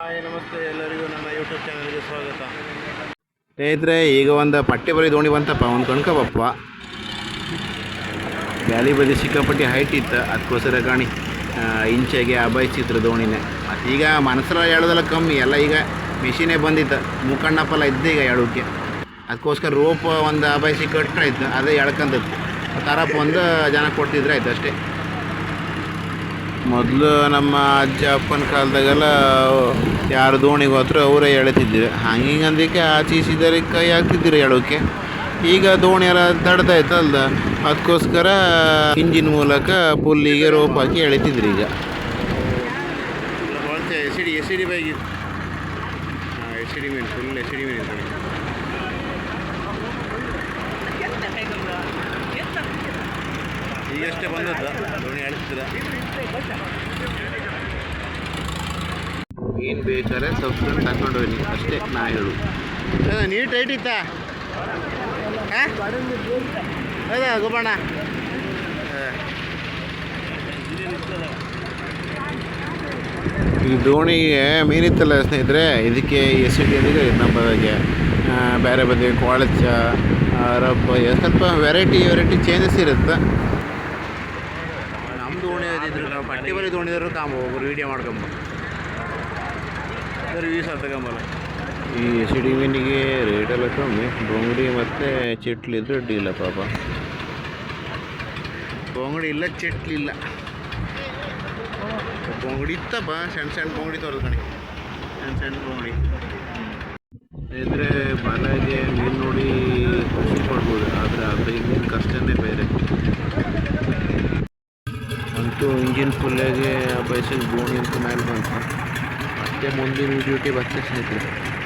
ನಮಸ್ತೆ ಎಲ್ಲರಿಗೂ ನನ್ನ ಯೂಟ್ಯೂಬ್ ಚಾನಲ್ಗೆ ಸ್ವಾಗತ. ಸ್ನೇಹಿತರೆ, ಈಗ ಒಂದು ಪಟ್ಟೆ ಬರೀ ದೋಣಿ ಬಂತಪ್ಪ, ಒಂದು ಕಣ್ಕಬಪ್ಪ ಬ್ಯಾಲಿ ಬದಿ ಸಿಕ್ಕಾಪಟ್ಟಿ ಹೈಟ್ ಇತ್ತು, ಅದಕ್ಕೋಸ್ಕರ ಕಾಣಿ. ಇಂಚೆಗೆ ಅಬಾಯಿಸಿದ್ರು ದೋಣಿನೇ. ಮತ್ತು ಈಗ ಮನಸ್ಸರ ಹೇಳೋದೆಲ್ಲ ಕಮ್ಮಿ, ಎಲ್ಲ ಈಗ ಮಿಷಿನೇ ಬಂದಿತ್ತು. ಮುಖಣ್ಣಪ್ಪಲ್ಲ ಇದ್ದೆ ಈಗ ಹೇಳೋಕ್ಕೆ ಅದಕ್ಕೋಸ್ಕರ ರೋಪ್ ಒಂದು ಅಬಾಯಿಸಿ ಕಟ್ಟಾಯ್ತು ಅದೇ ಎಳ್ಕಂದದ್ದು. ತರಪ್ಪ ಒಂದು ಜನ ಕೊಡ್ತಿದ್ರೆ ಆಯ್ತು ಅಷ್ಟೇ. ಮೊದಲು ನಮ್ಮ ಅಜ್ಜ ಅಪ್ಪನ ಕಾಲದಾಗೆಲ್ಲ ಯಾರು ದೋಣಿಗೆ ಹೋದ್ರು ಅವರೇ ಎಳೆತಿದ್ದರು ಹಂಗೆ ಹಿಂಗೆ ಆಚೆ ಆಚೀಸಿದರೆ ಕೈ ಹಾಕ್ತಿದ್ರು ಹೇಳೋಕೆ ಈಗ ದೋಣಿ ಎಲ್ಲ ತಡ್ದಾಯ್ತಲ್ದ ಅದಕ್ಕೋಸ್ಕರ ಇಂಜಿನ್ ಮೂಲಕ ಪುಲ್ಲಿಗೆ ರೋಪ್ ಹಾಕಿ ಎಳಿತಿದ್ರು ಈಗ. ಎಸಿಡಿ ಎಸಿಡಿ ಹಾಂ, ಎಸಿಡಿ ಮೀನು ಫುಲ್ ಎಸಿಡಿ ಮೀನು ಈಗಷ್ಟೇ ಬಂದದ್ದು? ದೋಣಿ ಅಳಿಸ್ತೀರ ಏನು ಬೇಕಾದ್ರೆ ಸಬ್ಸ್ಕ್ರೈಬ್ ತಗೊಂಡು ಹೋಗಿ ಅಷ್ಟೇ ನಾ ಹೇಳು ನೀಟ್ ಟೈಟ್ ಇತ್ತಾ? ಹಾಂ ಹೌದಾ ಗೊಬ್ಬಣ್ಣ ಈ ದೋಣಿಗೆ ಮೀನಿತ್ತಲ್ಲ ಸ್ನೇಹಿತರೆ ಇದಕ್ಕೆ ಎಸ್ ಡಿ ಅಂದರೆ ನಮ್ಮದಾಗೆ ಬೇರೆ ಬದಿ ಕೊಳಚ ರಬ್ಬ ಸ್ವಲ್ಪ ವೆರೈಟಿ ವೆರೈಟಿ ಚೇಂಜಸ್ ಇರುತ್ತೆ. ಇದ್ದಿದ್ರು ನಾವು ಪಟ್ಟಿ ಬರೀ ದೋಣಿ ಇದ್ರು ಕಾಂಬ ಒಬ್ಬರು ವೀಡಿಯೋ ಮಾಡ್ಕೊಂಬ. ಸರ್ ವೀಸ ತಗೊಂಬಲ್ಲ. ಈ ಸಿಡಿ ಮೀನಿಗೆ ರೇಟ್ ಎಲ್ಲ ಕಮ್ಮಿ. ಬೊಂಗಡಿ ಮತ್ತು ಚಿಟ್ಲಿದ್ರೆ ಅಡ್ಡಿಲ್ಲ ಪಾಪ. ಬೊಂಗಡಿ ಇಲ್ಲ ಚಟ್ಲಿಲ್ಲ ಬೊಂಗಡಿ ಇತ್ತಪ್ಪ ಸಣ್ಣ ಸಣ್ಣ ಬೊಂಗಡಿ ತೋರಿಸ್ ಕಣಿ. ಸಣ್ಣ ಸಣ್ಣ ಬೊಂಗಡಿ. ಇದ್ರೆ ಬಾಲಾಗೆ ಮೀನು ನೋಡಿ ಖುಷಿ ಪಡ್ಬೋದು. ಆದರೆ ಅದು ಇನ್ನೇನು ಕಷ್ಟನೇ ಬೇರೆ. तो इंजिन खुले गए अब ऐसे बोन इनको बनता अच्छे मंदिर वीडियो के बच्चे से